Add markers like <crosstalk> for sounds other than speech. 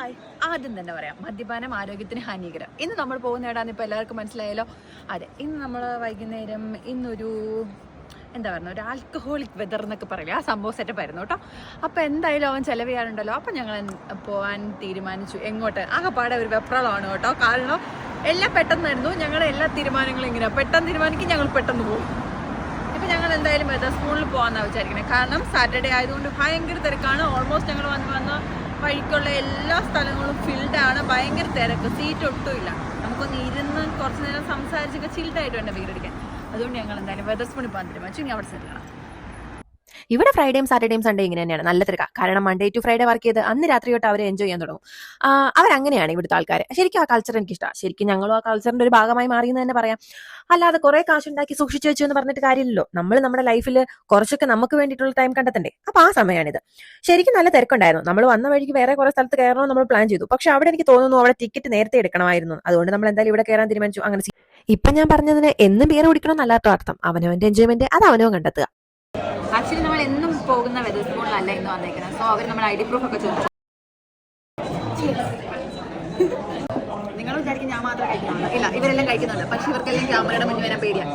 Hi ആദ്യം തന്നെ പറയാം മദ്യപാനം ആരോഗ്യത്തിന് ഹാനികരം. ഇന്ന് നമ്മൾ പോകുന്ന ഇടാന്ന് ഇപ്പോൾ എല്ലാവർക്കും മനസ്സിലായാലോ അതെ ഇന്ന് നമ്മൾ വൈകുന്നേരം ഇന്നൊരു എന്താ പറയുക ഒരു ആൽക്കഹോളിക് വെതർ എന്നൊക്കെ പറയില്ല? ആ സംഭവം സെറ്റപ്പ് ആയിരുന്നു കേട്ടോ. അപ്പോൾ എന്തായാലും അവൻ ചിലവ് ചെയ്യാറുണ്ടല്ലോ ഞങ്ങൾ പോകാൻ തീരുമാനിച്ചു. എങ്ങോട്ട്? ആകെപ്പാടെ ഒരു വെപ്രളമാണ് കേട്ടോ. കാരണം എല്ലാം പെട്ടെന്നായിരുന്നു. ഞങ്ങളുടെ എല്ലാ തീരുമാനങ്ങളും ഇങ്ങനെ പെട്ടെന്ന് തീരുമാനിക്കും ഞങ്ങൾ പെട്ടെന്ന് പോകും ഇപ്പൊ ഞങ്ങൾ എന്തായാലും വെതർ സ്കൂളിൽ പോകാമെന്നാണ് വിചാരിക്കണേ. കാരണം സാറ്റർഡേ ആയതുകൊണ്ട് ഭയങ്കര തിരക്കാണ്. ഓൾമോസ്റ്റ് ഞങ്ങൾ വന്ന് വന്ന വഴിക്കുള്ള എല്ലാ സ്ഥലങ്ങളും ഫിൽഡ് ആണ്. ഭയങ്കര തിരക്ക്. സീറ്റ് ഒട്ടുമില്ല നമുക്കൊന്ന് ഇരുന്ന് കുറച്ച് നേരം സംസാരിച്ചൊക്കെ ചിൽഡായിട്ട് വേണ്ട വീടടിക്കാൻ അതുകൊണ്ട് ഞങ്ങൾ എന്തായാലും വെതർ പോകാൻ തീരുമാനിച്ചു ഇനി അവിടെ സെറ്റ് ഇവിടെ ഫ്രൈഡേയും സാറ്റർഡേയും സൺഡേ ഇങ്ങനെ തന്നെയാണ്. നല്ല തിരക്ക. കാരണം മൺഡേ ടു ഫ്രൈഡേ വർക്ക് ചെയ്ത് അന്ന് രാത്രി തൊട്ട് അവരെ എൻജോയ് ചെയ്യാൻ തുടങ്ങും. അവരങ്ങനെയാണ് ഇവിടുത്തെ ആൾക്കാർ ശരിക്കും ആ കൾച്ചർ എനിക്ക് ഇഷ്ടമാണ് ശരിക്കും ഞങ്ങളും ആ കൾച്ചറിന്റെ ഒരു ഭാഗമായി മാറിയെന്ന് തന്നെ പറയാം. അല്ലാതെ കുറെ കാശുണ്ടാക്കി സൂക്ഷിച്ചു വെച്ചു എന്ന് പറഞ്ഞിട്ട് കാര്യമില്ലല്ലോ. നമ്മൾ നമ്മുടെ ലൈഫിൽ കുറച്ചൊക്കെ നമുക്ക് വേണ്ടിയിട്ടുള്ള ടൈം കണ്ടെത്തണ്ടേ? അപ്പൊ ആ സമയമാണിത്. ശരിക്കും നല്ല തിരക്കുണ്ടായിരുന്നു. നമ്മൾ വന്ന വഴിക്ക് വേറെ കുറെ സ്ഥലത്ത് കയറണമെന്ന് നമ്മൾ പ്ലാൻ ചെയ്തു. പക്ഷെ അവിടെ എനിക്ക് തോന്നുന്നു അവിടെ ടിക്കറ്റ് നേരത്തെ എടുക്കണമായിരുന്നു. അതുകൊണ്ട് നമ്മൾ എന്തായാലും ഇവിടെ കയറാൻ തീരുമാനിച്ചു. അങ്ങനെ. ഇപ്പൊ ഞാൻ പറഞ്ഞതിന് എന്നും ബിയർ കുടിക്കണം എന്നല്ലാത്ത അർത്ഥം. അവനവന്റെ എൻജോയ്മെന്റ് അത് അവനവൻ കണ്ടെത്തുക. ആക്ച്വലി നമ്മൾ എന്നും പോകുന്ന വെതർ സ്പൂണിലല്ല എന്ന് വന്നേക്കുന്നത് സോ അവർ നമ്മൾ ഐ ഡി പ്രൂഫ് ഒക്കെ ചോദിച്ചു. <laughs> നിങ്ങൾ വിചാരിക്കും ഞാൻ മാത്രം കഴിക്കുന്നുണ്ട് ഇല്ല ഇവരെല്ലാം കഴിക്കുന്നുണ്ട്. പക്ഷെ ഇവർക്കെല്ലാം ക്യാമറയുടെ മുന്നിൽ വരാൻ പേടിയാണ്